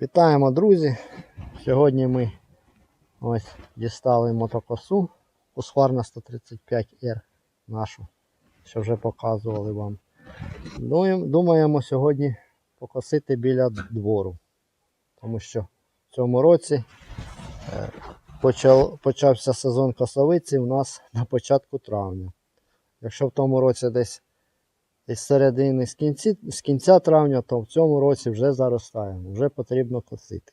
Вітаємо, друзі! Сьогодні ми ось дістали мотокосу Husqvarna 135R нашу, що вже показували вам. Думаємо, сьогодні покосити біля двору, тому що в цьому році е, почався сезон косовиці у нас на початку травня. Якщо в тому році десь середини, з, кінці, з кінця травня, то в цьому році вже заростаємо, вже потрібно косити.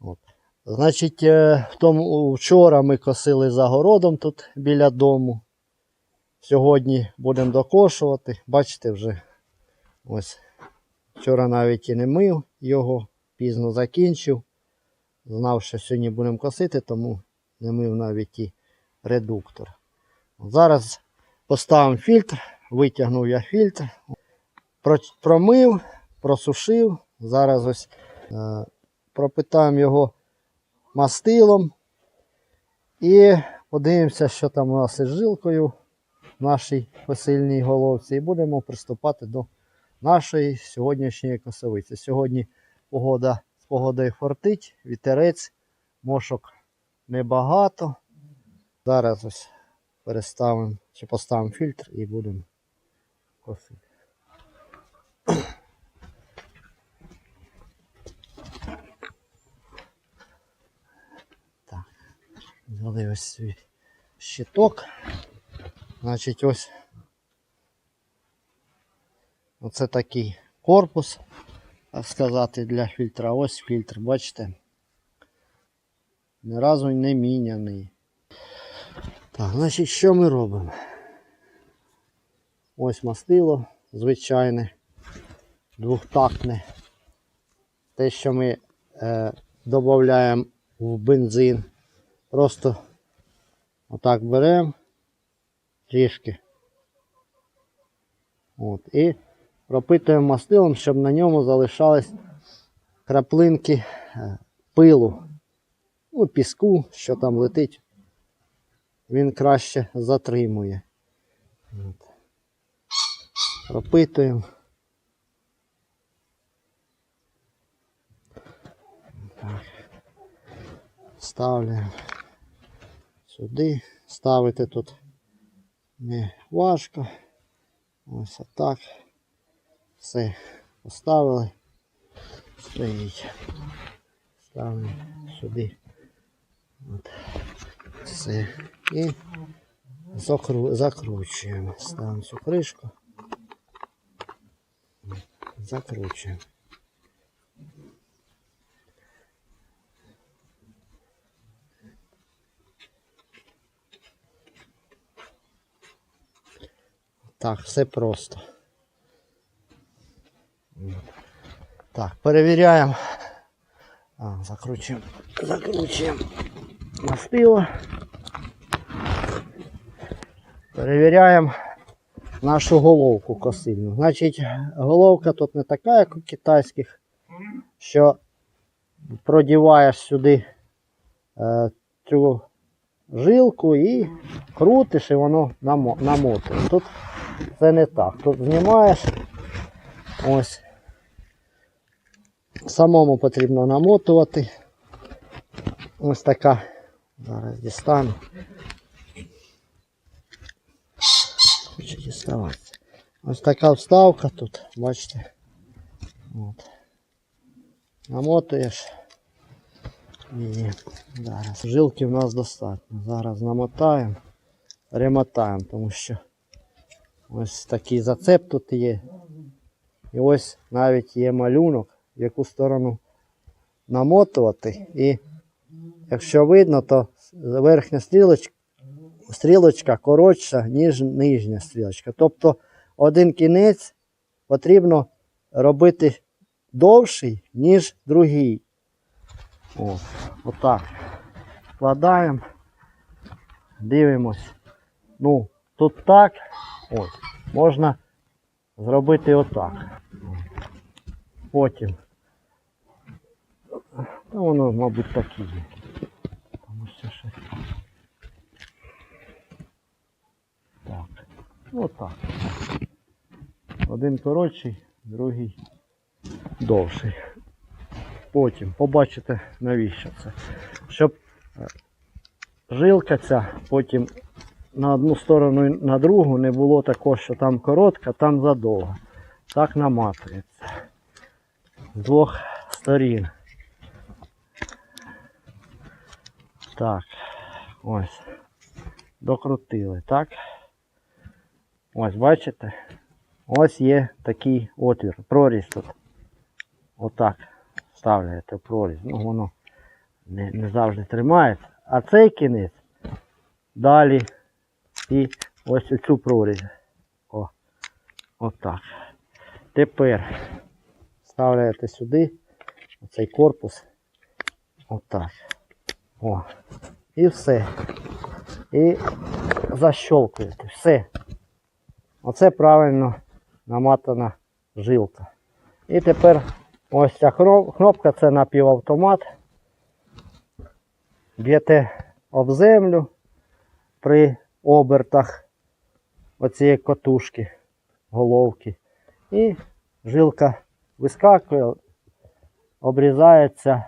От. Значить, е, тому, вчора ми косили за городом тут біля дому. Сьогодні будемо докошувати. Бачите, вже ось вчора навіть і не мив його, пізно закінчив. Знав, що сьогодні будемо косити, тому не мив навіть і редуктор. Зараз поставимо фільтр. Витягнув я фільтр, промив, просушив. Зараз ось е, пропитаємо його мастилом. І подивимося, що там у нас із жилкою в нашій посильній головці. І будемо приступати до нашої сьогоднішньої косовиці. Сьогодні погода з погодою фортить, вітерець, мошок небагато. Зараз ось переставимо чи поставимо фільтр і будемо косити. Так, взяли ось свій щиток. Значить, ось оце такий корпус, так сказати, для фільтра. Ось фільтр, бачите? Ні разу не міняний. Так, значить, що ми робимо? Ось мастило звичайне, двохтактне. Те, що ми е, додаємо в бензин. Просто отак беремо трішки. От, і пропитуємо мастилом, щоб на ньому залишались краплинки е, пилу. Ну, піску, що там летить. Він краще затримує. От. Пропитуємо. Так. Ставляємо сюди. Ставити тут не важко. Ось отак. Все. Поставили. Стоїть. Ставимо сюди. От. Все. І закру... закручуємо. Ставимо цю кришку. Закручуємо. Так, все просто. Так, перевіряємо. А, закручуємо. Закручуємо мастило. Перевіряємо Нашу головку косильну. Значить, головка тут не така, як у китайських, що продіваєш сюди е, цю жилку і крутиш, і воно намотує. Тут це не так. Тут знімаєш ось. Самому потрібно намотувати. Ось така. Зараз дістану. Хочу діставатися. Ось така вставка тут, бачите. От. Намотуєш. І зараз. Жилки в нас достатньо. Зараз намотаємо, ремотаємо, тому що ось такий зацеп тут є. І ось навіть є малюнок, в яку сторону намотувати. І якщо видно, то верхня стрілочка стрілочка коротша, ніж нижня стрілочка. Тобто один кінець потрібно робити довший, ніж другий. О, отак. Вкладаємо, дивимось. Ну, тут так, ось, можна зробити отак. Потім. Та воно, мабуть, так є. Тому що щось. Так. Отак. Один коротший, другий довший. потім. Побачите навіщо це. Щоб е, жилка ця потім на одну сторону і на другу не було такого, що там коротка, там задовга. Так наматується. З двох сторін. Так. Ось. Докрутили, так? Ось, бачите? Ось є такий отвір, прорізь тут. Отак вставляєте в прорізь. Ну воно не, не завжди тримається. А цей кінець далі і ось цю прорізь. О, отак. Тепер вставляєте сюди оцей корпус. Отак. О. І все. І защолкуєте. Все. Оце правильно наматана жилка. І тепер ось ця кнопка це напівавтомат. Б'єте об землю при обертах оцієї котушки, головки. І жилка вискакує, обрізається,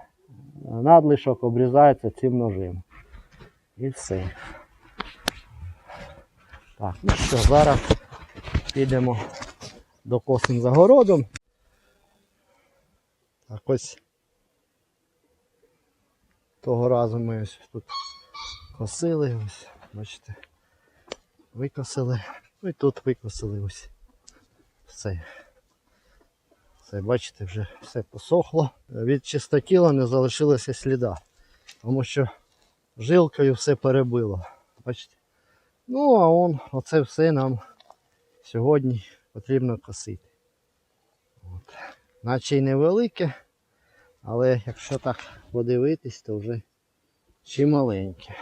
надлишок обрізається цим ножем. І все. Так, ну що, зараз підемо до косим загородом. Так ось того разу ми ось тут косили, ось, бачите, викосили. Ну і тут викосили ось. Все. Все, бачите, вже все посохло. Від чистотіла не залишилося сліда. Тому що жилкою все перебило. Бачите? Ну, а он, оце все нам сьогодні потрібно косити. От. Наче й невелике, але якщо так подивитись, то вже чималеньке.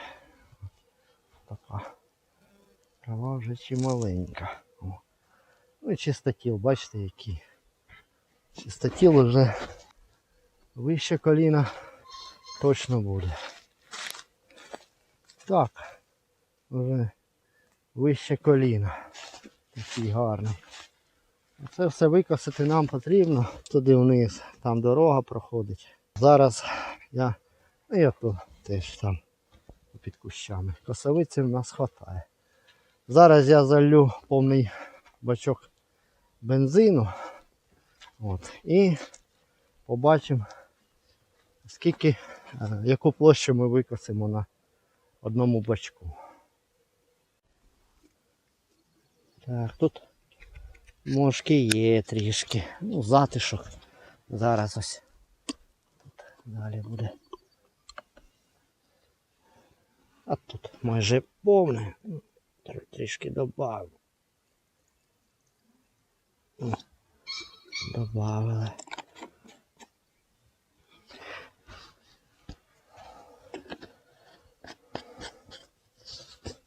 Така трава вже чималенька. Ну і чистотіл, бачите який. Чистотіл вже вище коліна точно буде. Так, вже вище коліна. Такий гарний. Це все викосити нам потрібно туди вниз, там дорога проходить. Зараз я, ну я тут теж там під кущами. Косовиці в нас вистачає. Зараз я залью повний бачок бензину. От, і побачимо, скільки, е, яку площу ми викосимо на одному бачку. Так, тут мошки є трішки. Ну, затишок. Зараз ось. Тут далі буде. А тут майже повне. Ну, Трішки добавив. О, Добавили.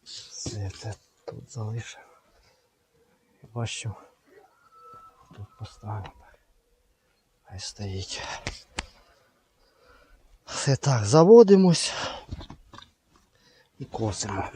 Все це тут залишимо. Що тут поставимо. Хай стоїть. Все так, заводимось і косимо.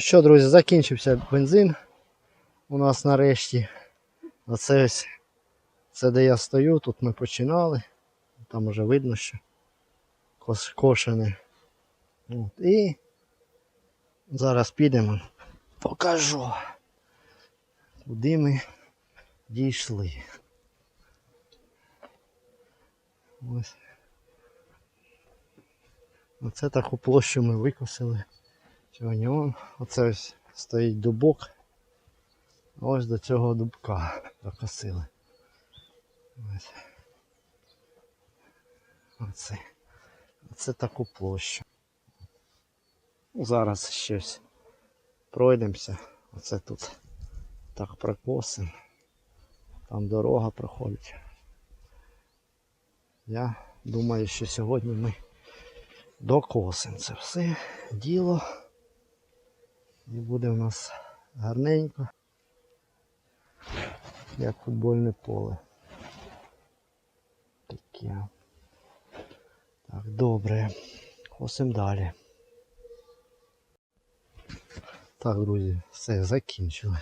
Що, друзі, закінчився бензин у нас нарешті. Оце ось це де я стою, тут ми починали. Там вже видно, що кошене. От. І зараз підемо. Покажу, куди ми дійшли. Ось. Оце таку площу ми викосили. Сьогодні он, оце ось стоїть дубок. Ось до цього дубка докосили. Ось. Оце. Оце таку площу. Зараз щось пройдемося. Оце тут так прокосимо. Там дорога проходить. Я думаю, що сьогодні ми докосимо це все діло. І буде у нас гарненько. Як футбольне поле. Таке. Так, добре. Косимо далі. Так, друзі, все, закінчили.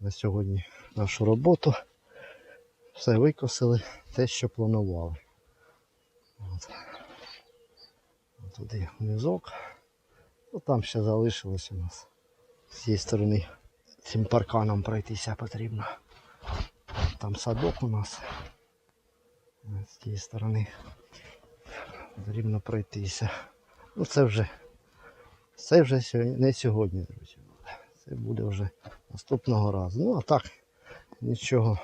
На сьогодні нашу роботу. Все викосили, те, що планували. От. Туди внизок. Ну, там ще залишилось у нас. З цієї сторони цим парканом пройтися потрібно. Там садок у нас. З цієї сторони потрібно пройтися. Ну це вже це вже сьогодні, не сьогодні, друзі. Це буде вже наступного разу. Ну а так нічого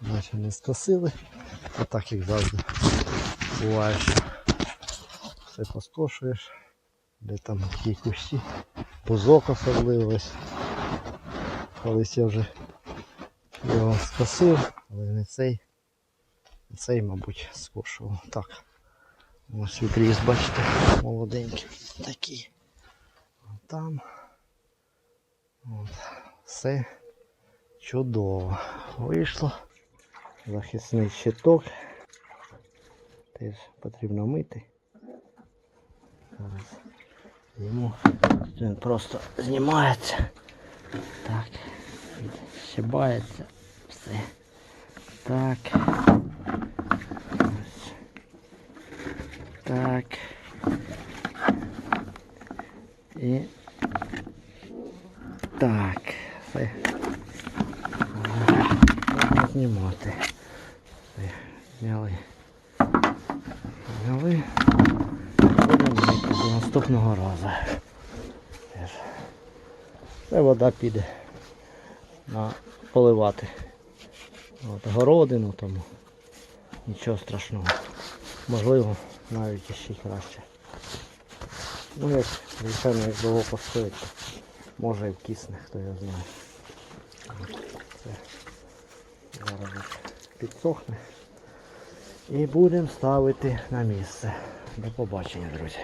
наче не скосили. А так як завжди буває, що все поскошуєш, де там які кущі, пузок особливо ось. Колись я вже його скосив, але не цей. Цей, мабуть, скошував. Так. Ось відріз, бачите, молоденький такий. Там. От. Все чудово. Вийшло. Захисний щиток. Теж потрібно мити. Зараз йому він просто знімається. Так. Щибається. Все. Так. Ось. Так. І наступного разу. Це вода піде на поливати. От, городину тому. Нічого страшного. Можливо, навіть іще краще. Ну як, звичайно, як довго постоїть, може і вкисне, хто його знає. Це зараз підсохне. І будемо ставити на місце. До побачення, друзі.